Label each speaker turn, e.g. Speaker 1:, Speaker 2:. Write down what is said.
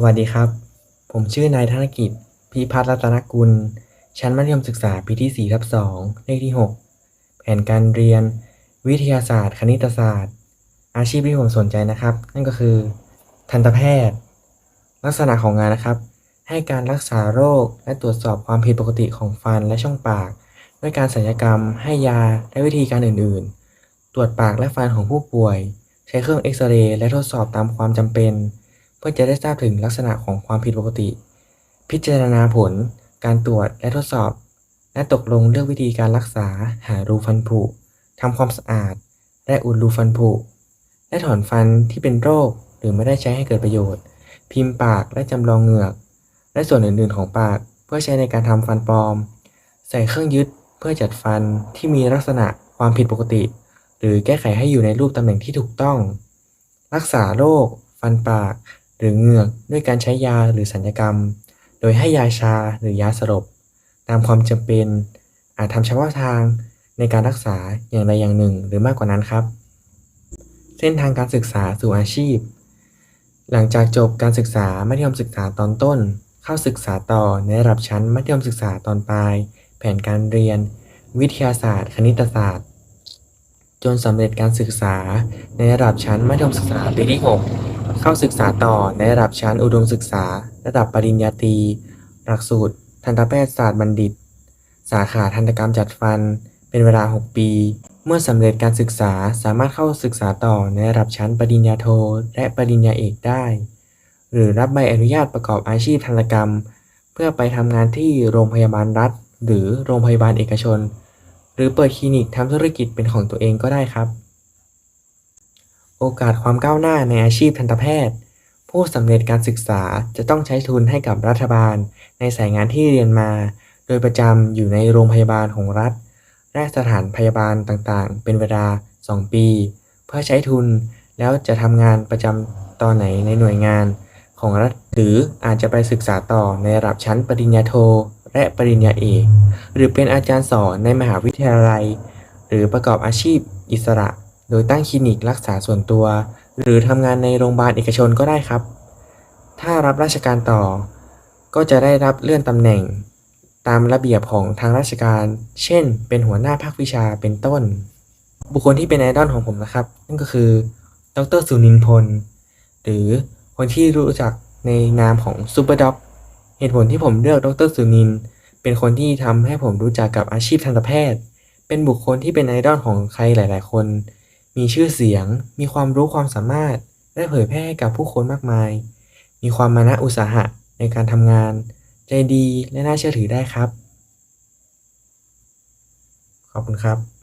Speaker 1: สวัสดีครับ ผมชื่อนายธนกิจ พิพัฒน์รัตนกุล ชั้นมัธยมศึกษาปีที่4ทับ2เลขที่ 6 แผนการเรียน วิทยาศาสตร์ คณิตศาสตร์ อาชีพที่ผมสนใจนะครับ นั่นก็คือ ทันตแพทย์ ลักษณะของงานนะครับ ให้การรักษาโรค และตรวจสอบความผิดปกติของฟันและช่องปาก ด้วยการศัลยกรรม ให้ยา และวิธีการอื่น ๆ ตรวจปากและฟันของผู้ป่วย ใช้เครื่องเอ็กซเรย์และทดสอบตามความจำเป็น เพื่อจะได้ทราบถึงลักษณะของความผิดปกติ พิจารณาผล การตรวจและทดสอบ และตกลงเลือกวิธีการรักษา หารูฟันผุทำความสะอาด และอุดรูฟันผุ และถอนฟันที่เป็นโรคหรือไม่ได้ใช้ให้เกิดประโยชน์ พิมพ์ปากและจำลองเหงือก และส่วนอื่น ๆ ของปากเพื่อใช้ในการทำฟันปลอม ใส่เครื่องยึดเพื่อจัดฟันที่มีลักษณะความผิดปกติ หรือแก้ไขให้อยู่ในรูปตำแหน่งที่ถูกต้อง รักษาโรคฟันปาก หรือเหงือกด้วยการใช้ยาหรือสัญญกรรม โดยให้ยาชาหรือยาสลบ ตามความจำเป็น อาจทำเฉพาะทางในการรักษาอย่างใดอย่างหนึ่งหรือมากกว่านั้นครับ เส้นทางการศึกษาสู่อาชีพ หลังจากจบการศึกษามัธยมศึกษาตอนต้น เข้าศึกษาต่อในระดับชั้นมัธยมศึกษาตอนปลาย แผนการเรียน วิทยาศาสตร์ คณิตศาสตร์ จนสำเร็จการศึกษาในระดับชั้นมัธยมศึกษาปีที่ 6 เข้าศึกษาต่อในระดับชั้นอุดมศึกษา ระดับปริญญาตรีหลักสูตร ทันตแพทยศาสตร์บัณฑิต สาขาทันตกรรมจัดฟัน เป็นเวลา 6 ปี เมื่อสำเร็จการศึกษาสามารถเข้าศึกษาต่อในระดับชั้นปริญญาโทและปริญญาเอกได้ หรือรับใบอนุญาตประกอบอาชีพทันตกรรม เพื่อไปทำงานที่โรงพยาบาลรัฐ หรือโรงพยาบาลเอกชน หรือเปิดคลินิกทำธุรกิจเป็นของตัวเองก็ได้ครับ โอกาสความก้าวหน้าในอาชีพทันตแพทย์ ผู้สำเร็จการศึกษาจะต้องใช้ทุนให้กับรัฐบาล ในสายงานที่เรียนมา โดยประจำอยู่ในโรงพยาบาลของรัฐ และสถานพยาบาลต่างๆ เป็นเวลา 2 ปี เพื่อใช้ทุนแล้วจะทำงานประจำตอนไหนในหน่วยงานของรัฐหรืออาจจะไปศึกษาต่อในระดับชั้นปริญญาโท และปริญญาเอกหรือเป็นอาจารย์สอนในมหาวิทยาลัย หรือประกอบอาชีพอิสระ โดยตั้งคลินิกรักษาส่วนตัว หรือทำงานในโรงพยาบาลเอกชนก็ได้ครับ ถ้ารับราชการต่อ ก็จะได้รับเลื่อนตำแหน่ง ตามระเบียบของทางราชการ เช่น เป็นหัวหน้าภาควิชาเป็นต้น บุคคลที่เป็นไอดอลของผมนะครับ นั่นก็คือ ดรสุนินพล หรือคนที่รู้จักในนามของซูเปอร์ด็อกเหตุผลที่ผมเลือกดรสุนิน เป็นคนที่ทำให้ผมรู้จักกับอาชีพทันตแพทย์ เป็นบุคคลที่เป็นไอดอลของใครหลาย ๆ คน มีชื่อเสียง มีความรู้ความสามารถได้เผยแพร่ให้กับผู้คนมากมาย มีความมานะอุตสาหะในการทำงาน ใจดีและน่าเชื่อถือได้ครับ ขอบคุณครับ